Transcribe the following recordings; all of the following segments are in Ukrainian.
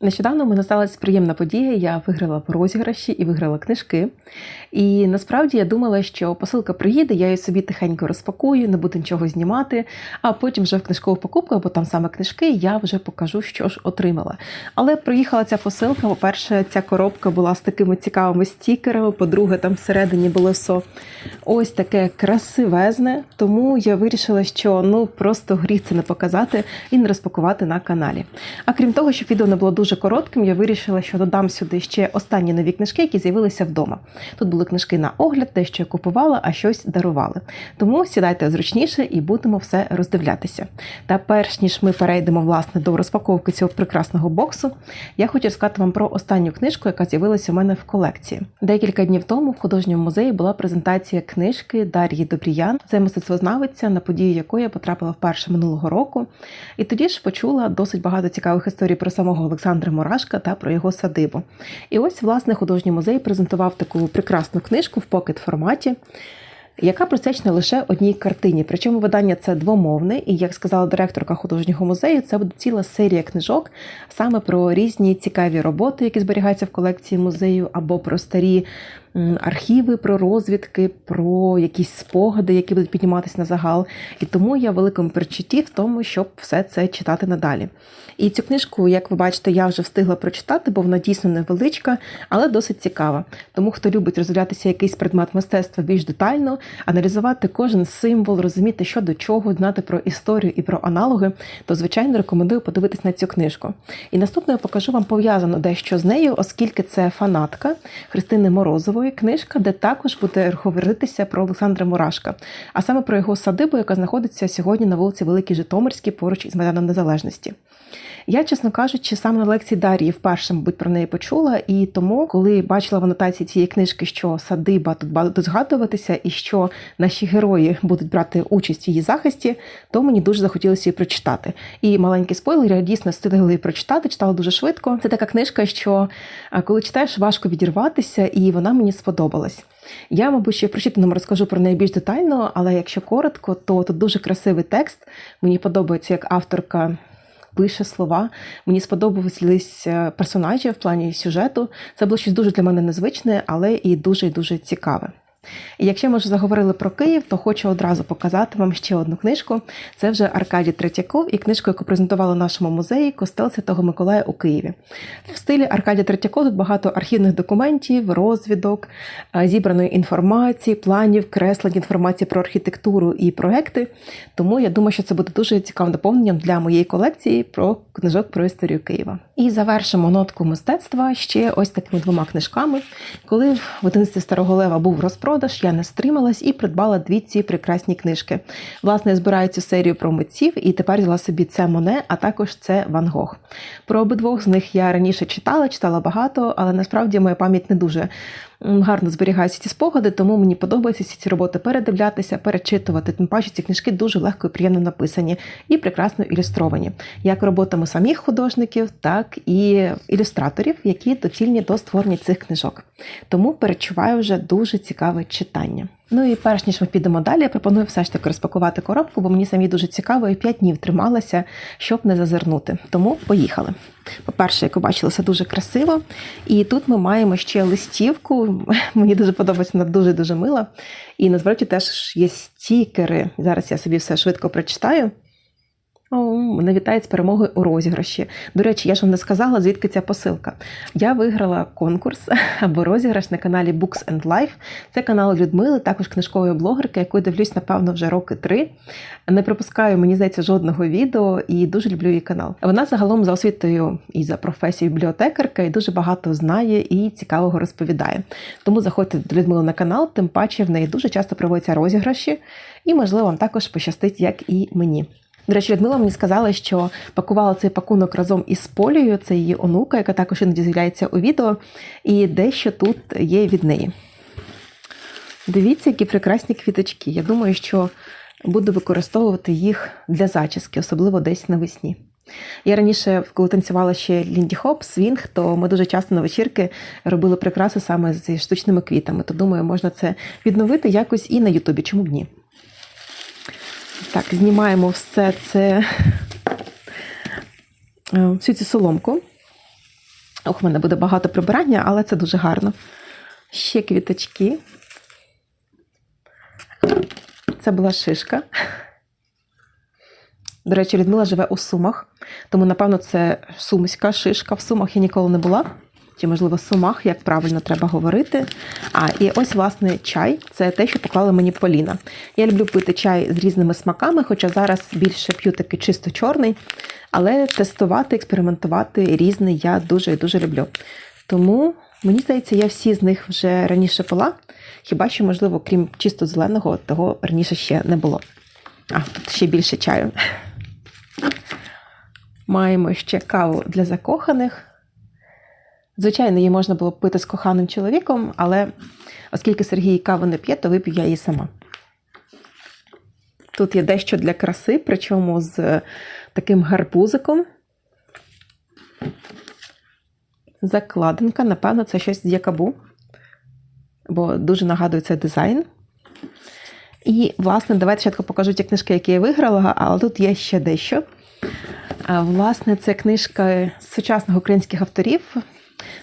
Нещодавно мене сталася приємна подія. Я виграла в розіграші і виграла книжки. І насправді я думала, що посилка приїде, я її собі тихенько розпакую, не буду нічого знімати. А потім вже в книжкову покупку, або там саме книжки, я вже покажу, що ж отримала. Але приїхала ця посилка. По-перше, ця коробка була з такими цікавими стікерами. По-друге, там всередині було все ось таке красивезне. Тому я вирішила, що ну просто гріх це не показати і не розпакувати на каналі. А крім того, щоб відео не було дуже коротким, я вирішила, що додам сюди ще останні нові книжки, які з'явилися вдома. Тут були книжки на огляд, те, що я купувала, а щось дарували. Тому сідайте зручніше і будемо все роздивлятися. Та перш ніж ми перейдемо власне до розпаковки цього прекрасного боксу, я хочу розказати вам про останню книжку, яка з'явилася у мене в колекції. Декілька днів тому в художньому музеї була презентація книжки Дар'ї Добріян. Це мистецтвознавиця, на подію якої я потрапила вперше минулого року. І тоді ж почула досить багато цікавих історій про самого Олександра Мурашка та про його садибу. І ось, власне, художній музей презентував таку прекрасну книжку в покет форматі. Яка присвячена лише одній картині. Причому видання це двомовне, і як сказала директорка художнього музею, це буде ціла серія книжок саме про різні цікаві роботи, які зберігаються в колекції музею, або про старі архіви, про розвідки, про якісь спогади, які будуть підніматися на загал. І тому я в великому перечутті в тому, щоб все це читати надалі. І цю книжку, як ви бачите, я вже встигла прочитати, бо вона дійсно невеличка, але досить цікава. Тому хто любить роздивлятися якийсь предмет мистецтва більш детально, аналізувати кожен символ, розуміти, що до чого, знати про історію і про аналоги, то звичайно рекомендую подивитись на цю книжку. І наступно я покажу вам пов'язано дещо з нею, оскільки це фанатка Христини Морозової книжка, де також буде говоритися про Олександра Мурашка, а саме про його садибу, яка знаходиться сьогодні на вулиці Великій Житомирській, поруч із Майданом Незалежності. Я, чесно кажучи, саме на лекції Дар'ї вперше, мабуть, про неї почула, і тому, коли бачила в анотації цієї книжки, що садиба тут буде згадуватися, і що наші герої будуть брати участь в її захисті, то мені дуже захотілося її прочитати. І маленький спойлер, я дійсно встигла її прочитати, читала дуже швидко. Це така книжка, що коли читаєш, важко відірватися, і вона мені сподобалась. Я, мабуть, ще в прочитаному розкажу про неї більш детально, але якщо коротко, то тут дуже красивий текст. Мені подобається, як авторка пише слова. Мені сподобались персонажі в плані сюжету. Це було щось дуже для мене незвичне, але і дуже дуже цікаве. І якщо ми вже заговорили про Київ, то хочу одразу показати вам ще одну книжку. Це вже Аркадій Третьяков і книжку, яку презентували в нашому музеї Костел Святого Миколая у Києві. В стилі Аркадія Третьяков тут багато архівних документів, розвідок, зібраної інформації, планів, креслень інформації про архітектуру і проекти. Тому я думаю, що це буде дуже цікавим доповненням для моєї колекції про книжок про історію Києва. І завершимо нотку мистецтва ще ось такими двома книжками. Коли в видавництві Старого Лева був розпродаж, я не стрималась і придбала дві ці прекрасні книжки. Власне, збираю цю серію про митців і тепер взяла собі це Моне, а також це Ван Гог. Про обидвох з них я раніше читала, читала багато, але насправді моя пам'ять не дуже гарно зберігаються ці спогади, тому мені подобається всі ці роботи передивлятися, перечитувати. Тим паче ці книжки дуже легко і приємно написані і прекрасно ілюстровані, як роботами самих художників, так і ілюстраторів, які доцільні до створення цих книжок. Тому перечуваю вже дуже цікаве читання. Ну і перш ніж ми підемо далі, я пропоную все ж таки розпакувати коробку, бо мені самі дуже цікаво і 5 днів трималася, щоб не зазирнути. Тому поїхали. По-перше, як ви бачили, все дуже красиво. І тут ми маємо ще листівку. Мені дуже подобається, вона дуже-дуже мила. І насправді теж є стікери. Зараз я собі все швидко прочитаю. Мене вітають з перемогою у розіграші. До речі, я ж вам не сказала, звідки ця посилка. Я виграла конкурс або розіграш на каналі Books and Life. Це канал Людмили, також книжкової блогерки, яку дивлюсь, напевно, вже роки три. Не пропускаю, мені здається, жодного відео і дуже люблю її канал. Вона загалом за освітою і за професією бібліотекарка і дуже багато знає і цікавого розповідає. Тому заходьте до Людмили на канал, тим паче в неї дуже часто проводяться розіграші, і, можливо, вам також пощастить, як і мені. До речі, Людмила мені сказала, що пакувала цей пакунок разом із Полією, це її онука, яка також іноді з'являється у відео, і дещо тут є від неї. Дивіться, які прекрасні квіточки. Я думаю, що буду використовувати їх для зачіски, особливо десь навесні. Я раніше, коли танцювала ще Лінді Хоп, свінг, то ми дуже часто на вечірки робили прикраси саме зі штучними квітами. То думаю, можна це відновити якось і на Ютубі. Чому б ні? Так, знімаємо все це, всю цю соломку. Ох, в мене буде багато прибирання, але це дуже гарно. Ще квіточки. Це була шишка. До речі, Людмила живе у Сумах, тому, напевно, це сумська шишка. В Сумах я ніколи не була. Чи, можливо, Сумах, як правильно треба говорити. А, і ось, власне, чай це те, що поклала мені Поліна. Я люблю пити чай з різними смаками, хоча зараз більше п'ю такий чисто чорний. Але тестувати, експериментувати різний я дуже і дуже люблю. Тому, мені здається, я всі з них вже раніше пила. Хіба що, можливо, крім чисто зеленого, того раніше ще не було. А, тут ще більше чаю. Маємо ще каву для закоханих. Звичайно, її можна було пити з коханим чоловіком, але оскільки Сергій каву не п'є, то вип'ю я її сама. Тут є дещо для краси, причому з таким гарбузиком. Закладинка, напевно, це щось з якабу, бо дуже нагадує цей дизайн. І, власне, давайте спочатку покажу ті книжки, які я виграла, але тут є ще дещо. Власне, це книжка сучасних українських авторів.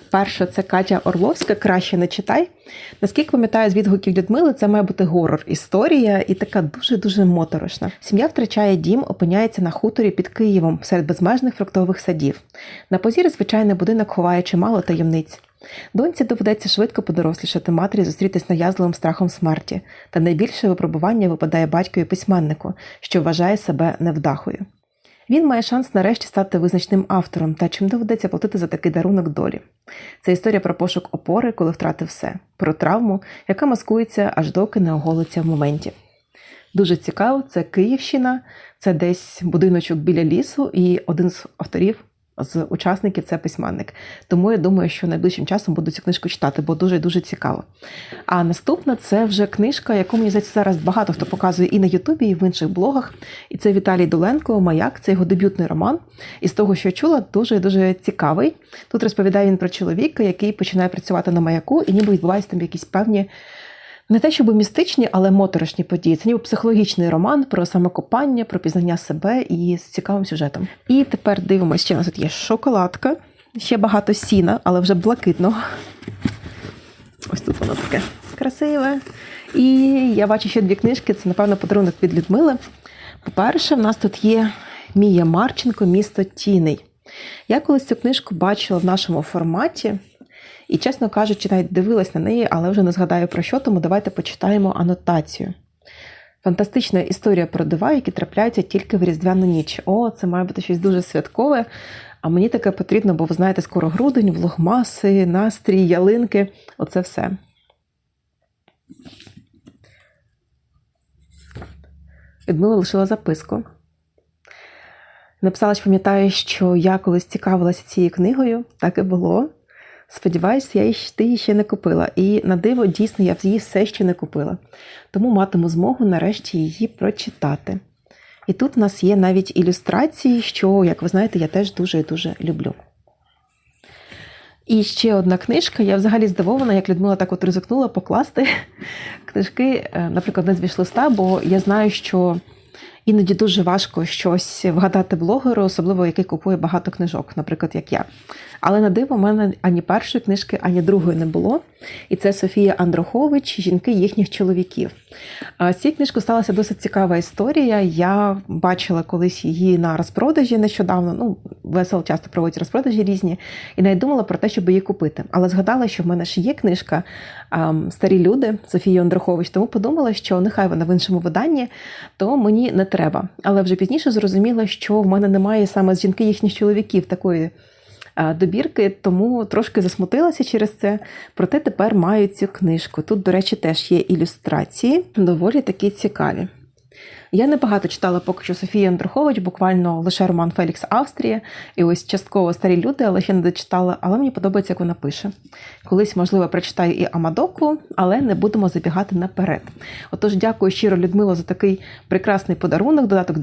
Перша це Катя Орловська, краще не читай. Наскільки пам'ятаю з відгуків Людмили, це має бути горор історія і така дуже-дуже моторошна. Сім'я втрачає дім, опиняється на хуторі під Києвом серед безмежних фруктових садів. На позірі звичайний будинок ховає чимало таємниць. Доньці доведеться швидко подорослішати матері зустрітись наязливим страхом смерті, та найбільше випробування випадає батькові письменнику, що вважає себе невдахою. Він має шанс нарешті стати визначним автором, та чим доведеться платити за такий дарунок долі. Це історія про пошук опори, коли втратив все, про травму, яка маскується аж доки не оголиться в моменті. Дуже цікаво, це Київщина, це десь будиночок біля лісу, і один з авторів з учасників це письменник. Тому я думаю, що найближчим часом буду цю книжку читати, бо дуже дуже цікаво. А наступна це вже книжка, яку мені здається зараз багато хто показує і на Ютубі, і в інших блогах. І це Віталій Доленко, Маяк, це його дебютний роман. І з того, що я чула, дуже дуже цікавий. Тут розповідає він про чоловіка, який починає працювати на маяку, і ніби відбуваються там якісь певні. Не те, щоб містичні, але моторошні події. Це ніби психологічний роман про самокопання, про пізнання себе і з цікавим сюжетом. І тепер дивимося, що у нас тут є шоколадка, ще багато сіна, але вже блакитного. Ось тут воно таке красиве. І я бачу ще дві книжки. Це, напевно, подарунок від Людмили. По-перше, в нас тут є Мія Марченко Місто Тіней. Я колись цю книжку бачила в нашому форматі. І, чесно кажучи, навіть дивилась на неї, але вже не згадаю про що, тому давайте почитаємо анотацію. Фантастична історія про дива, які трапляються тільки в Різдвяну ніч. О, це має бути щось дуже святкове. А мені таке потрібно, бо ви знаєте, скоро грудень, влогмаси, настрій, ялинки оце все. Людмила лишила записку. Написала, що пам'ятаю, що я колись цікавилася цією книгою, так і було. Сподіваюся, я ти її ще не купила. І на диво, дійсно, я її все ще не купила. Тому матиму змогу нарешті її прочитати. І тут у нас є навіть ілюстрації, що, як ви знаєте, я теж дуже і дуже люблю. І ще одна книжка. Я взагалі здивована, як Людмила так от ризикнула покласти книжки, е, наприклад, не з вішлиста, бо я знаю, що іноді дуже важко щось вгадати блогеру, особливо який купує багато книжок, наприклад, як я. Але на диво, в мене ані першої книжки, ані другої не було. І це Софія Андрухович, жінки їхніх чоловіків. З цією книжкою сталася досить цікава історія. Я бачила колись її на розпродажі нещодавно. Ну, весело часто проводять розпродажі різні, і навіть думала про те, щоб її купити. Але згадала, що в мене ж є книжка Старі люди Софії Андрухович, тому подумала, що нехай вона в іншому виданні, то мені не треба. Але вже пізніше зрозуміла, що в мене немає саме з жінки їхніх чоловіків такої добірки, тому трошки засмутилася через це. Проте тепер маю цю книжку. Тут, до речі, теж є ілюстрації, доволі такі цікаві. Я небагато читала поки що Софії Андрухович, буквально лише роман Фелікс Австрія, і ось частково старі люди, але ще не дочитала, але мені подобається, як вона пише. Колись, можливо, прочитаю і Амадоку, але не будемо забігати наперед. Отож, дякую щиро, Людмило, за такий прекрасний подарунок, додаток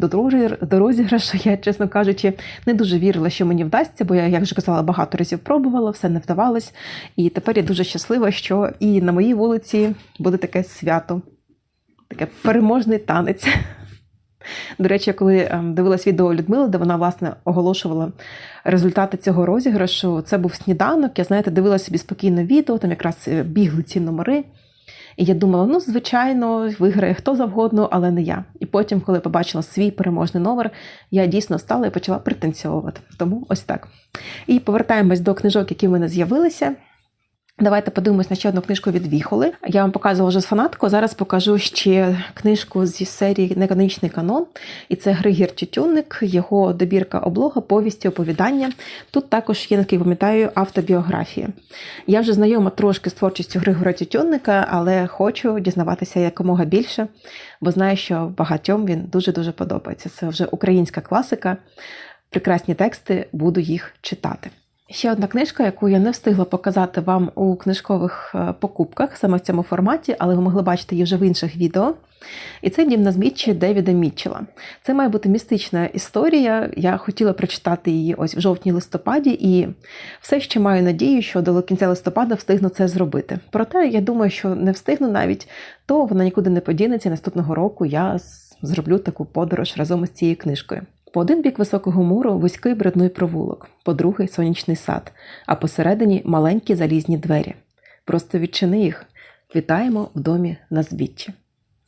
до розіграшу. Я, чесно кажучи, не дуже вірила, що мені вдасться, бо я, як вже казала, багато разів пробувала, все не вдавалось. І тепер я дуже щаслива, що і на моїй вулиці буде таке свято, таке переможний танець. До речі, коли ем, дивилась відео Людмили, де вона власне оголошувала результати цього розіграшу, це був сніданок. Я знаєте, дивилася собі спокійно відео, там якраз е, бігли ці номери. І я думала, ну, звичайно, виграє хто завгодно, але не я. І потім, коли побачила свій переможний номер, я дійсно стала і почала пританцьовувати. Тому ось так. І повертаємось до книжок, які в мене з'явилися. Давайте подивимось на ще одну книжку від Віхоли. Я вам показувала вже з фанатку. Зараз покажу ще книжку зі серії Неканонічний канон. І це Григір Тютюнник, його добірка облога, повісті, оповідання. Тут також є, наскільки пам'ятаю, автобіографія. Я вже знайома трошки з творчістю Григора Тютюнника, але хочу дізнаватися якомога більше, бо знаю, що багатьом він дуже-дуже подобається. Це вже українська класика, прекрасні тексти, буду їх читати. Ще одна книжка, яку я не встигла показати вам у книжкових е, покупках, саме в цьому форматі, але ви могли бачити її вже в інших відео. І це дім на змітчі Девіда Мітчела. Це має бути містична історія. Я хотіла прочитати її ось в жовтні-листопаді, і все ще маю надію, що до кінця листопада встигну це зробити. Проте я думаю, що не встигну навіть, то вона нікуди не подінеться. Наступного року я зроблю таку подорож разом із цією книжкою. По один бік високого муру вузький брудний провулок, по другий сонячний сад, а посередині маленькі залізні двері. Просто відчини їх. Вітаємо в домі на збіччі.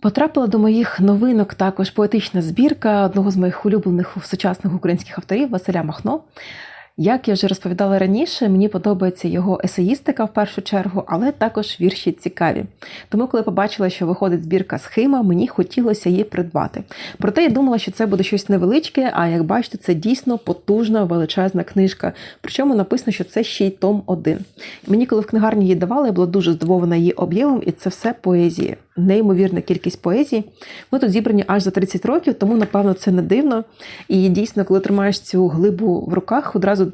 Потрапила до моїх новинок також поетична збірка одного з моїх улюблених сучасних українських авторів Василя Махно. Як я вже розповідала раніше, мені подобається його есеїстика в першу чергу, але також вірші цікаві. Тому, коли побачила, що виходить збірка схема, мені хотілося її придбати. Проте я думала, що це буде щось невеличке, а як бачите, це дійсно потужна величезна книжка. Причому написано, що це ще й том один. Мені, коли в книгарні її давали, я була дуже здивована її об'ємом, і це все поезія. Неймовірна кількість поезії. Ми тут зібрані аж за 30 років, тому напевно це не дивно. І дійсно, коли тримаєш цю глибу в руках, одразу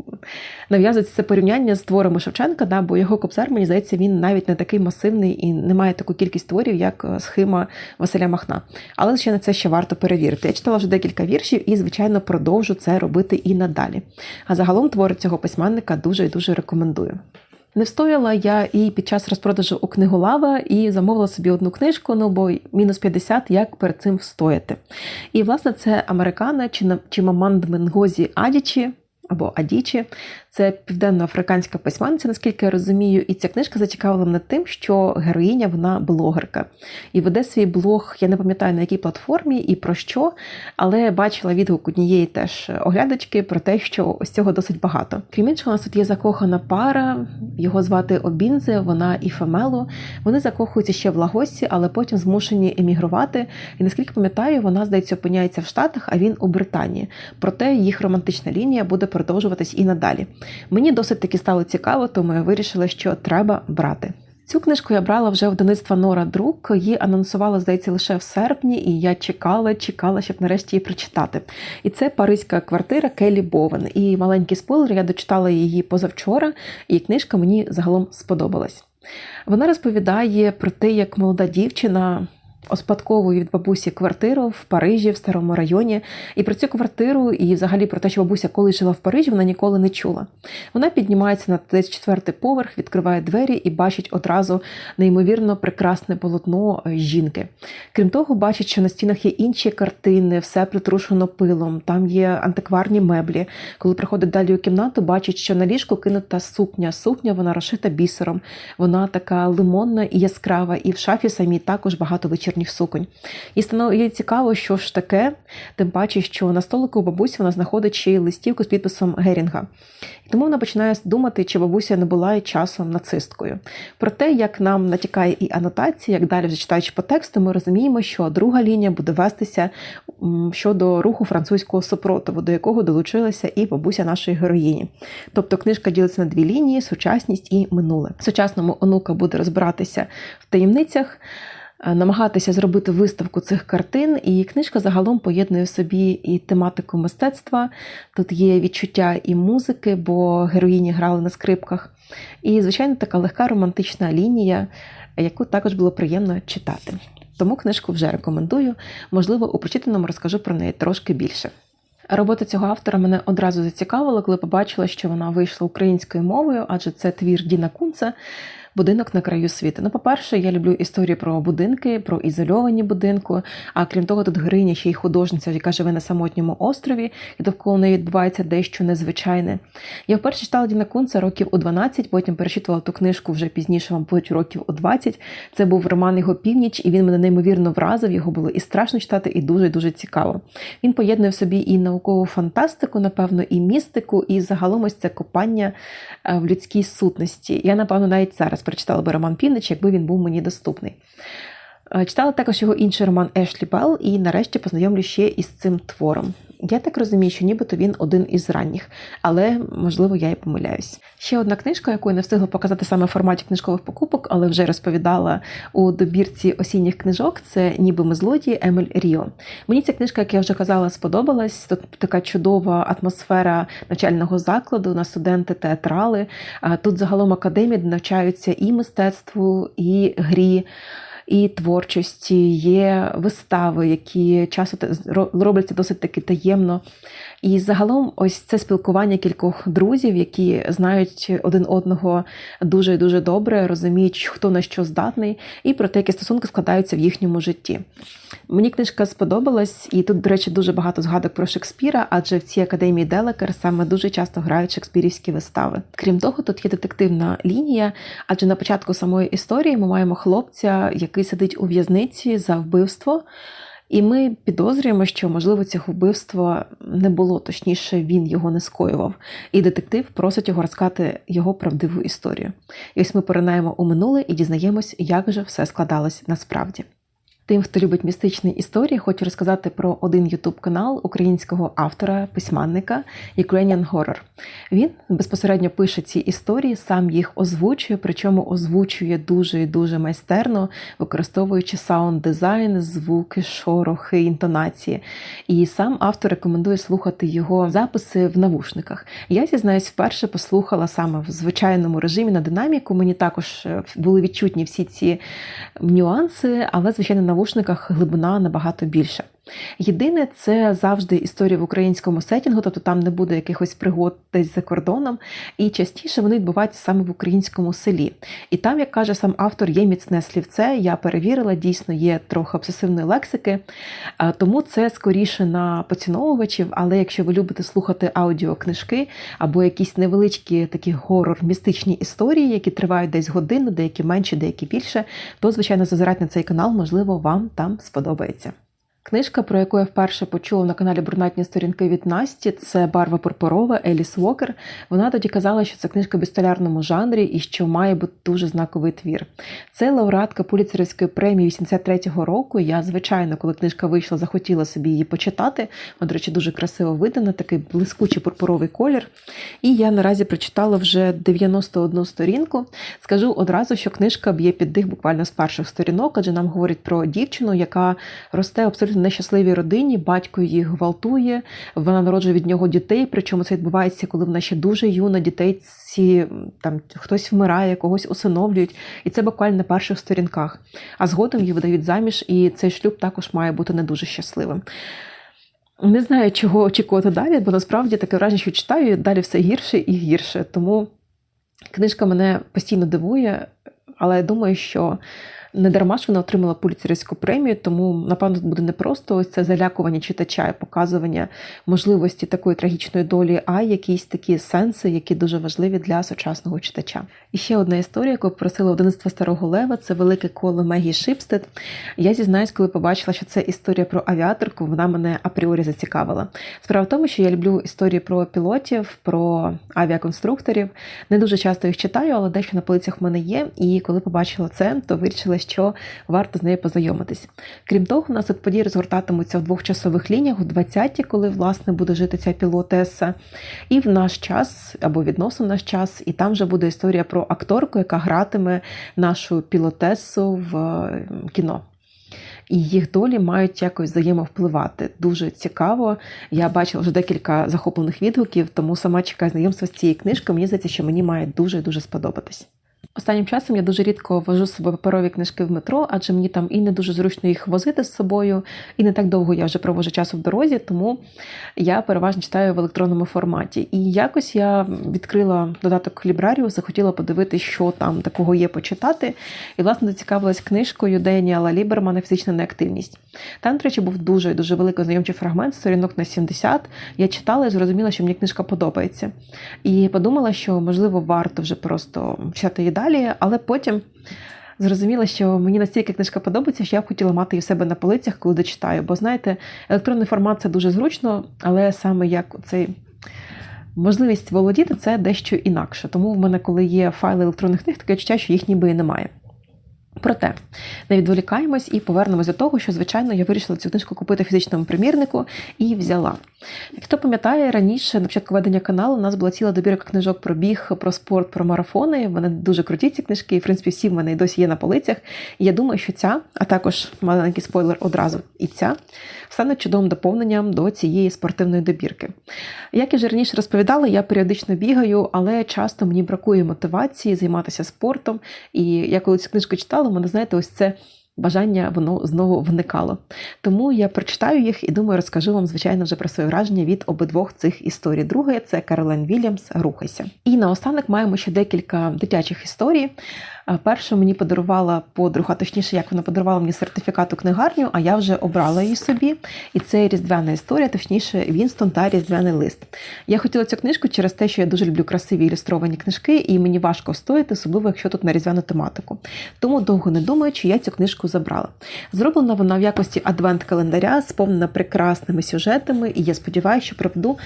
нав'язується це порівняння з творами Шевченка, да, бо його кобзар, мені здається, він навіть не такий масивний і не має таку кількість творів, як е, схема Василя Махна. Але ще на це ще варто перевірити. Я читала вже декілька віршів і, звичайно, продовжу це робити і надалі. А загалом твори цього письменника дуже і дуже рекомендую. Не встояла я і під час розпродажу у книголава і замовила собі одну книжку, ну бо мінус 50, як перед цим встояти. І, власне, це американа чи Маманд Менгозі Адічі або Адічі. Це південноафриканська письменниця, наскільки я розумію, і ця книжка зацікавила мене тим, що героїня вона блогерка. І веде свій блог, я не пам'ятаю на якій платформі і про що, але бачила відгук однієї теж оглядачки про те, що ось цього досить багато. Крім іншого, у нас тут є закохана пара, його звати Обінзе, вона і Фемело. Вони закохуються ще в Лагосі, але потім змушені емігрувати. І наскільки пам'ятаю, вона здається опиняється в Штатах, а він у Британії. Проте їх романтична лінія буде продовжуватись і надалі. Мені досить таки стало цікаво, тому я вирішила, що треба брати. Цю книжку я брала вже в Доництва Нора Друк. Її анонсувала, здається, лише в серпні, і я чекала, чекала, щоб нарешті її прочитати. І це Паризька квартира Келі Бовен. І маленький спойлер, я дочитала її позавчора, і книжка мені загалом сподобалась. Вона розповідає про те, як молода дівчина успадковую від бабусі квартиру в Парижі, в старому районі. І про цю квартиру, і взагалі про те, що бабуся коли жила в Парижі, вона ніколи не чула. Вона піднімається на 34-й поверх, відкриває двері і бачить одразу неймовірно прекрасне полотно е, жінки. Крім того, бачить, що на стінах є інші картини, все притрушено пилом, там є антикварні меблі. Коли приходить далі у кімнату, бачить, що на ліжку кинута сукня. Сукня вона розшита бісером, вона така лимонна і яскрава, і в шафі самій також багато вечір вечірніх суконь. І їй цікаво, що ж таке, тим паче, що на столику у бабусі вона знаходить ще й листівку з підписом Герінга. І тому вона починає думати, чи бабуся не була часом нацисткою. Про те, як нам натякає і анотація, як далі вже читаючи по тексту, ми розуміємо, що друга лінія буде вестися щодо руху французького супротиву, до якого долучилася і бабуся нашої героїні. Тобто книжка ділиться на дві лінії: сучасність і минуле. Сучасному онука буде розбиратися в таємницях. Е, намагатися зробити виставку цих картин, і книжка загалом поєднує в собі і тематику мистецтва. Тут є відчуття і музики, бо героїні грали на скрипках. І, звичайно, така легка романтична лінія, яку також було приємно читати. Тому книжку вже рекомендую. Можливо, у прочитаному розкажу про неї трошки більше. Робота цього автора мене одразу зацікавила, коли побачила, що вона вийшла українською мовою, адже це твір Діна Кунца. Будинок на краю світу. Ну, по-перше, я люблю історії про будинки, про ізольовані будинку. А крім того, тут героїня ще й художниця, яка живе на самотньому острові, і довкола неї відбувається дещо незвичайне. Я вперше читала Діна Кунца років у 12, потім перечитувала ту книжку вже пізніше, мабуть, років у 20. Це був роман його північ, і він мене неймовірно вразив. Його було і страшно читати, і дуже дуже цікаво. Він поєднує в собі і наукову фантастику, напевно, і містику, і загалом ось це копання е, в людській сутності. Я, напевно, навіть зараз прочитала би роман Північ, якби він був мені доступний. Е, Читала також його інший роман Ешлі Белл і нарешті познайомлю ще із цим твором. Я так розумію, що нібито він один із ранніх, але можливо я і помиляюсь. Ще одна книжка, яку я не встигла показати саме в форматі книжкових покупок, але вже розповідала у добірці осінніх книжок. Це ніби ми злодії Емель Ріо. Мені ця книжка, як я вже казала, сподобалась. Тут така чудова атмосфера навчального закладу на студенти театрали. Тут загалом академії навчаються і мистецтву, і грі і творчості, є вистави, які часто робляться досить таки таємно. І загалом, ось це спілкування кількох друзів, які знають один одного дуже дуже добре, розуміють, хто на що здатний, і про те, які стосунки складаються в їхньому житті. Мені книжка сподобалась, і тут, до речі, дуже багато згадок про Шекспіра, адже в цій академії Делекер саме дуже часто грають шекспірівські вистави. Крім того, тут є детективна лінія, адже на початку самої історії ми маємо хлопця, який сидить у в'язниці за вбивство. І ми підозрюємо, що можливо цього вбивства не було, точніше, він його не скоював. І детектив просить його розказати його правдиву історію. І ось ми поринаємо у минуле і дізнаємось, як же все складалось насправді. Тим, хто любить містичні історії, хочу розказати про один ютуб канал українського автора, письменника Ukrainian Horror. Він безпосередньо пише ці історії, сам їх озвучує, причому озвучує дуже і дуже майстерно, використовуючи саунд-дизайн, звуки, шорохи, інтонації. І сам автор рекомендує слухати його записи в навушниках. Я зізнаюсь, вперше послухала саме в звичайному режимі на динаміку. Мені також е, були відчутні всі ці нюанси, але звичайно на навушниках глибина набагато більша. Єдине, це завжди історія в українському сетінгу, тобто там не буде якихось пригод десь за кордоном, і частіше вони відбуваються саме в українському селі. І там, як каже сам автор, є міцне слівце. Я перевірила, дійсно є трохи обсесивної лексики, тому це скоріше на поціновувачів. Але якщо ви любите слухати аудіокнижки або якісь невеличкі такі горор-містичні історії, які тривають десь годину, деякі менше, деякі більше, то звичайно зазирайте на цей канал, можливо, вам там сподобається. Книжка, про яку я вперше почула на каналі Брунатні сторінки від Насті, це Барва Пурпурова Еліс Уокер. Вона тоді казала, що це книжка в бістолярному жанрі і що має бути дуже знаковий твір. Це лауреатка Пуліцерівської премії 83-го року. Я, звичайно, коли книжка вийшла, захотіла собі її почитати. Вона, до речі, дуже красиво видана, такий блискучий пурпуровий колір. І я наразі прочитала вже 91 сторінку. Скажу одразу, що книжка б'є під дих буквально з перших сторінок, адже нам говорить про дівчину, яка росте абсолютно нещасливій родині, батько її гвалтує, вона народжує від нього дітей. Причому це відбувається, коли вона ще дуже юна, дітей ці там хтось вмирає, когось усиновлюють, і це буквально на перших сторінках. А згодом її видають заміж, і цей шлюб також має бути не дуже щасливим. Не знаю, чого очікувати далі, бо насправді таке враження, що читаю, і далі все гірше і гірше. Тому книжка мене постійно дивує, але я думаю, що не дарма ж вона отримала пуліцерівську премію, тому напевно буде не просто ось це залякування читача і показування можливості такої трагічної долі, а якісь такі сенси, які дуже важливі для сучасного читача. І ще одна історія, яку просила одинство старого лева, це велике коло Мегі Шипстед. Я зізнаюсь, коли побачила, що це історія про авіаторку, вона мене апріорі зацікавила. Справа в тому, що я люблю історії про пілотів, про авіаконструкторів. Не дуже часто їх читаю, але дещо на полицях в мене є. І коли побачила це, то вирішила, що варто з нею познайомитись. Крім того, у нас тут події розгортатимуться в двох часових лініях, у 20-ті, коли власне буде жити ця пілотеса, і в наш час або відносно наш час, і там вже буде історія про акторку, яка гратиме нашу пілотесу в е, кіно. І їх долі мають якось взаємовпливати. Дуже цікаво. Я бачила вже декілька захоплених відгуків, тому сама чекаю знайомства з цією книжкою. Мені здається, що мені має дуже дуже сподобатись. Останнім часом я дуже рідко вожу з собою паперові книжки в метро, адже мені там і не дуже зручно їх возити з собою, і не так довго я вже провожу часу в дорозі, тому я переважно читаю в електронному форматі. І якось я відкрила додаток Лібраріус, захотіла подивитися, що там такого є почитати. І, власне, зацікавилась книжкою Деніала Лібермана Фізична неактивність. Там, до речі, був дуже дуже великий знайомчий фрагмент, сторінок на 70. Я читала і зрозуміла, що мені книжка подобається. І подумала, що можливо варто вже просто читати її далі, але потім. Зрозуміла, що мені настільки книжка подобається, що я б хотіла мати її в себе на полицях, коли дочитаю. Бо знаєте, електронний формат це дуже зручно, але саме як цей можливість володіти це дещо інакше. Тому в мене, коли є файли електронних книг, таке відчуття, що їх ніби і немає. Проте не відволікаємось і повернемось до того, що, звичайно, я вирішила цю книжку купити в фізичному примірнику і взяла. Хто пам'ятає, раніше на початку ведення каналу у нас була ціла добірка книжок про біг, про спорт, про марафони. Вони дуже круті ці книжки, і в принципі всі в мене і досі є на полицях. І я думаю, що ця, а також маленький спойлер одразу, і ця стане чудовим доповненням до цієї спортивної добірки. Як я вже раніше розповідала, я періодично бігаю, але часто мені бракує мотивації займатися спортом. І я коли цю книжку читала, мене знаєте, ось це бажання воно знову виникало. Тому я прочитаю їх і думаю, розкажу вам, звичайно, вже про своє враження від обидвох цих історій. Друге це Каролайн Вільямс Рухайся. І наостанок маємо ще декілька дитячих історій. Першу мені подарувала подруга, точніше, як вона подарувала мені сертифікат у книгарню, а я вже обрала її собі. І це різдвяна історія, точніше, Вінстон та різдвяний лист. Я хотіла цю книжку через те, що я дуже люблю красиві ілюстровані книжки, і мені важко стояти, особливо якщо тут на різдвяну тематику. Тому довго не думаючи, я цю книжку забрала. Зроблена вона в якості адвент-календаря, сповнена прекрасними сюжетами, і я сподіваюся, що проведу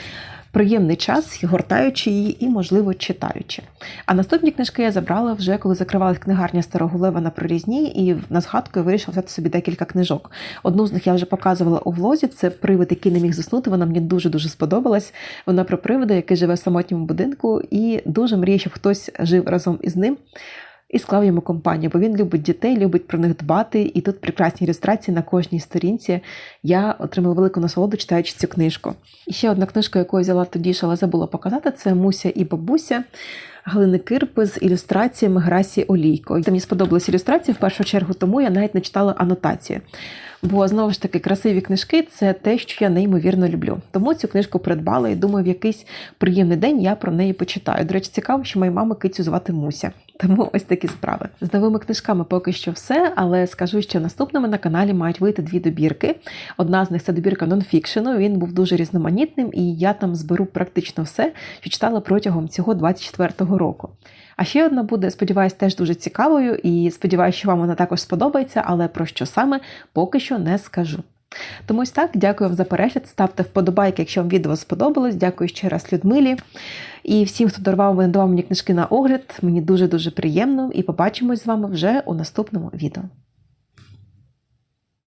приємний час, гортаючи її і, можливо, читаючи. А наступні книжки я забрала вже, коли закривалась книгарня Старого Лева на прорізній, і на згадку я вирішила взяти собі декілька книжок. Одну з них я вже показувала у влозі. Це привид, який не міг заснути. Вона мені дуже дуже сподобалась. Вона про привида, який живе в самотньому будинку, і дуже мріє, щоб хтось жив разом із ним і склав йому компанію, бо він любить дітей, любить про них дбати. І тут прекрасні ілюстрації на кожній сторінці. Я отримала велику насолоду, читаючи цю книжку. І ще одна книжка, яку я взяла тоді, але забула показати, це Муся і бабуся. Галини Кирпи з ілюстраціями Грасі Олійко. Це мені сподобалися ілюстрації в першу чергу, тому я навіть не читала анотацію. Бо знову ж таки красиві книжки це те, що я неймовірно люблю. Тому цю книжку придбала і думаю, в якийсь приємний день я про неї почитаю. До речі, цікаво, що моя мама кицю звати Муся. Тому ось такі справи. З новими книжками поки що все, але скажу, що наступними на каналі мають вийти дві добірки. Одна з них це добірка нонфікшену. Він був дуже різноманітним, і я там зберу практично все, що читала протягом цього 24-го року. А ще одна буде, сподіваюсь, теж дуже цікавою, і сподіваюся, що вам вона також сподобається, але про що саме поки що не скажу. Тому ось так, дякую вам за перегляд. Ставте вподобайки, якщо вам відео сподобалось. Дякую ще раз Людмилі. І всім, хто дарував мене давав мені книжки на огляд. Мені дуже-дуже приємно і побачимось з вами вже у наступному відео.